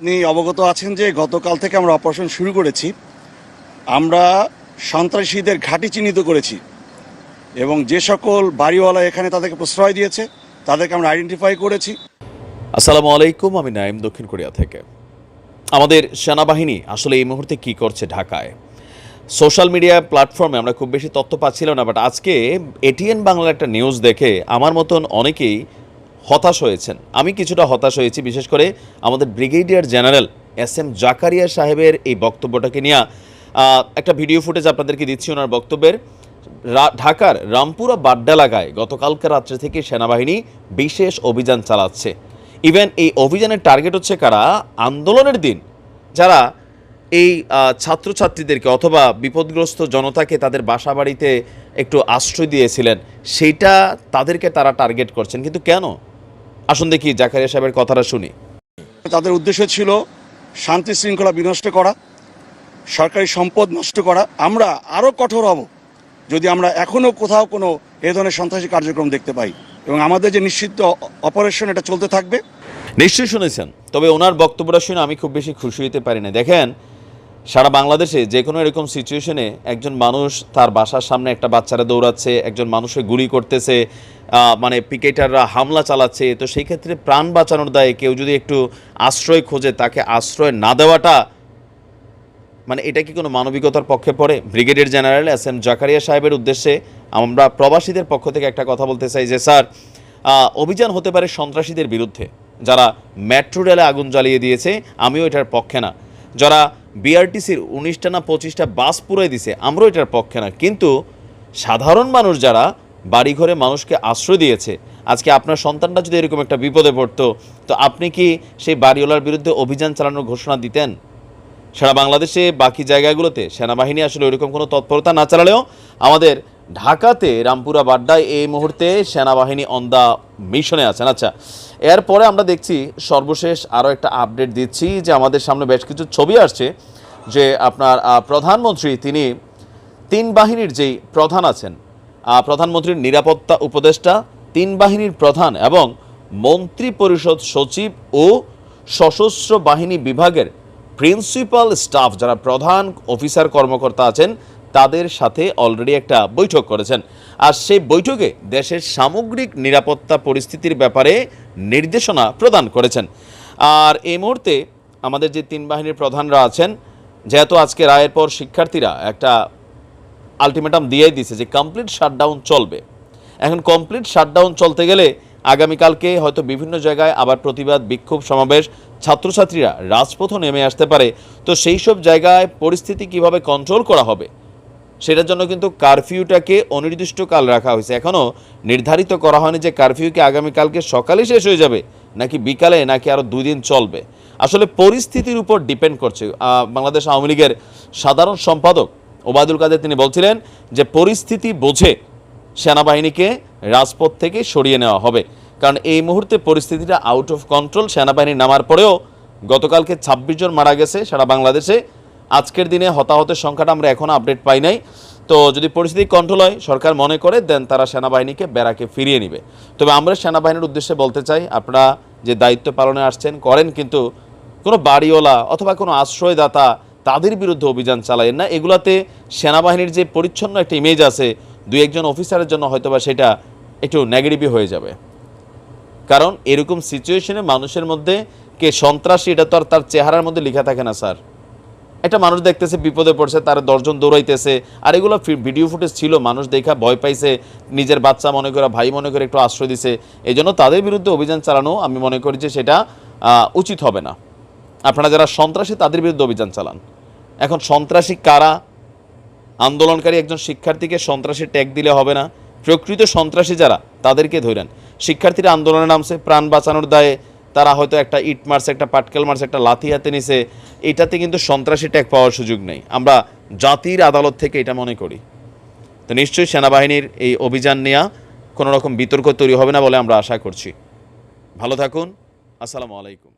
আপনি অবগত আছেন যে গতকাল থেকে আমরা অপারেশন শুরু করেছি। আমরা সন্ত্রাসীদের ঘাঁটি চিহ্নিত করেছি এবং যে সকল বাড়িওয়ালা এখানে তাদেরকে প্রশ্রয় দিয়েছে, তাদেরকে আমরা আইডেন্টিফাই করেছি। আসসালামু আলাইকুম, আমি নাইম দক্ষিণ কোরিয়া থেকে। আমাদের সেনাবাহিনী আসলে এই মুহূর্তে কি করছে ঢাকায়? সোশ্যাল মিডিয়া প্ল্যাটফর্মে আমরা খুব বেশি তথ্য পাচ্ছিলাম না, বাট আজকে এটিএন বাংলার একটা নিউজ দেখে আমার মতন অনেকেই হতাশ হয়েছেন। আমি কিছুটা হতাশ হয়েছি, বিশেষ করে আমাদের brigadier general S M Zakaria সাহেবের এই বক্তব্যটাকে নিয়ে। একটা ভিডিও ফুটেজ আপনাদেরকে দিচ্ছি ওনার বক্তব্যের। ঢাকার রামপুরা বাড্ডা এলাকায় গতকালকে রাত্রে থেকে সেনাবাহিনী বিশেষ অভিযান চালাচ্ছে। ইভেন এই অভিযানের টার্গেট হচ্ছে কারা? আন্দোলনের দিন। যারা এই ছাত্রছাত্রীদেরকে অথবা বিপদগ্রস্ত জনতাকে তাদের বাসা বাড়িতে একটু আশ্রয় দিয়েছিলেন সেইটা তাদেরকে তারা টার্গেট করছেন। কিন্তু কেন? আসুন দেখি জাকারিয়া সাহেবের কথাটা শুনি। তাদের উদ্দেশ্য ছিল শান্তি শৃঙ্খলা বিনষ্ট করা সরকারি সম্পদ নষ্ট করা। আমরা আরও কঠোর হব যদি আমরা এখনও কোথাও কোনো এ ধরনের সন্ত্রাসী কার্যক্রম দেখতে পাই। এবং আমাদের যে নিশ্চিত অপারেশন এটা চলতে থাকবে। নিশ্চয়ই শুনেছেন তবে ওনার বক্তব্যটা শুনে আমি খুব বেশি খুশি হতে পারি না। দেখেন সারা বাংলাদেশে যে কোনো এরকম সিচুয়েশনে একজন মানুষ তার বাসার সামনে একটা বাচ্চারা দৌড়াচ্ছে একজন মানুষে গুলি করতেছে মানে পিকেটাররা হামলা চালাচ্ছে, তো সেই ক্ষেত্রে প্রাণ বাঁচানোর দায়ে কেউ যদি একটু আশ্রয় খোঁজে, তাকে আশ্রয় না দেওয়াটা মানে এটা কি কোনো মানবিকতার পক্ষে পড়ে? Brigadier general S M Zakaria সাহেবের উদ্দেশ্যে আমরা প্রবাসীদের পক্ষ থেকে একটা কথা বলতে চাই যে, স্যার অভিযান হতে পারে সন্ত্রাসীদের বিরুদ্ধে। যারা মেট্রো রেলে আগুন জ্বালিয়ে দিয়েছে, আমিও এটার পক্ষে না। যারা বিআরটিসির উনিশটা না পঁচিশটা বাস পুরাই দিছে, আমরাও এটার পক্ষে না। কিন্তু সাধারণ মানুষ যারা বাড়িঘরে মানুষকে আশ্রয় দিয়েছে। আজকে আপনার সন্তানটা যদি এরকম একটা বিপদে পড়তো, তো আপনি কি সেই বাড়িওয়ালার বিরুদ্ধে অভিযান চালানোর ঘোষণা দিতেন? সারা বাংলাদেশে বাকি জায়গাগুলোতে সেনাবাহিনী আসলে ওইরকম কোনো তৎপরতা না চালালেও আমাদের ঢাকাতে রামপুরা বাড্ডায় এই মুহূর্তে সেনাবাহিনী অন দ্য মিশনে আছেন। আচ্ছা এরপরে আমরা দেখছি সর্বশেষ আরও একটা আপডেট দিচ্ছি যে আমাদের সামনে বেশ কিছু ছবি আসছে যে আপনার প্রধানমন্ত্রী, তিনি তিন বাহিনীর যেই প্রধান আছেন প্রধানমন্ত্রীর নিরাপত্তা উপদেষ্টা, তিন বাহিনীর প্রধান এবং মন্ত্রী পরিষদ সচিব ও সশস্ত্র বাহিনী বিভাগের প্রিন্সিপাল স্টাফ যারা প্রধান অফিসার কর্মকর্তা আছেন, তাদের সাথে অলরেডি একটা বৈঠক করেছেন। আর সেই বৈঠকে দেশের সামগ্রিক নিরাপত্তা পরিস্থিতির ব্যাপারে নির্দেশনা প্রদান করেছেন। আর এই মুহূর্তে আমাদের যে তিন বাহিনীর প্রধানরা আছেন, যেহেতু আজকে রায়ের পর শিক্ষার্থীরা একটা আলটিমেটাম দিয়েই দিছে যে কমপ্লিট শাটডাউন চলবে। এখন কমপ্লিট শাটডাউন চলতে গেলে আগামীকালকে হয়তো বিভিন্ন জায়গায় আবার প্রতিবাদ, বিক্ষোভ, সমাবেশ, ছাত্রছাত্রীরা রাজপথও নেমে আসতে পারে। তো সেই সব জায়গায় পরিস্থিতি কীভাবে কন্ট্রোল করা হবে, সেটার জন্য কিন্তু কারফিউটাকে অনির্দিষ্টকাল রাখা হয়েছে। এখনও নির্ধারিত করা হয়নি যে কারফিউকে আগামীকালকে সকালে শেষ হয়ে যাবে, নাকি বিকালে, নাকি আরও দুই দিন চলবে। আসলে পরিস্থিতির উপর ডিপেন্ড করছে। বাংলাদেশ আওয়ামী লীগের সাধারণ সম্পাদক ওবায়দুল কাদের তিনি বলছিলেন যে পরিস্থিতি বোঝে সেনাবাহিনীকে রাজপথ থেকে সরিয়ে নেওয়া হবে। কারণ এই মুহূর্তে পরিস্থিতিটা আউট অফ কন্ট্রোল সেনাবাহিনী নামার পরেও গতকালকে ছাব্বিশ জন মারা গেছে সারা বাংলাদেশে। আজকের দিনে হতাহতের সংখ্যাটা আমরা এখনও আপডেট পাই নাই। তো যদি পরিস্থিতি কন্ট্রোল হয়, সরকার মনে করে দেন তারা সেনাবাহিনীকে ব্যারাকে ফিরিয়ে নেবে। তবে আমরা সেনাবাহিনীর উদ্দেশ্যে বলতে চাই, আপনারা যে দায়িত্ব পালনে আসছেন, করেন কিন্তু কোনো বাড়িওয়ালা অথবা কোনো আশ্রয়দাতা তাদের বিরুদ্ধে অভিযান চালায়েন না। এগুলাতে সেনাবাহিনীর যে পরিচ্ছন্ন একটা ইমেজ আছে, দুই একজন অফিসারের জন্য হয়তোবা সেটা একটু নেগেটিভই হয়ে যাবে। কারণ এরকম সিচুয়েশনে মানুষের মধ্যে কে সন্ত্রাসী, এটা তো আর তার চেহারার মধ্যে লেখা থাকে না, স্যার। একটা মানুষ দেখতেছে, বিপদে পড়ছে, তার দশজন দৌড়াইতেছে, আর এগুলো ভিডিও ফুটেজ ছিল, মানুষ দেখা ভয় পাইছে, নিজের বাচ্চা মনে করে, ভাই মনে করে একটু আশ্রয় দিছে এই জন্য তাদের বিরুদ্ধে অভিযান চালানো, আমি মনে করি যে সেটা উচিত হবে না। আপনারা যারা সন্ত্রাসী, তাদের বিরুদ্ধে অভিযান চালান। এখন সন্ত্রাসী কারা? আন্দোলনকারী একজন শিক্ষার্থীকে সন্ত্রাসী ট্যাগ দিলে হবে না। প্রকৃত সন্ত্রাসী যারা, তাদেরকে ধরেন শিক্ষার্থীরা আন্দোলনে নামছে, প্রাণ বাঁচানোর দায়ে। তারা হয়তো একটা ইট মারছে, একটা পাটকেল মারছে, একটা লাথি হাতে নিছে। এটাতে কিন্তু সন্ত্রাসী ট্যাগ পাওয়ার সুযোগ নেই। আমরা জাতির আদালত থেকে এটা মনে করি। তো নিশ্চয়ই সেনাবাহিনীর এই অভিযান নেওয়া কোনো রকম বিতর্ক তৈরি হবে না বলে আমরা আশা করছি। ভালো থাকুন। আসসালামু আলাইকুম।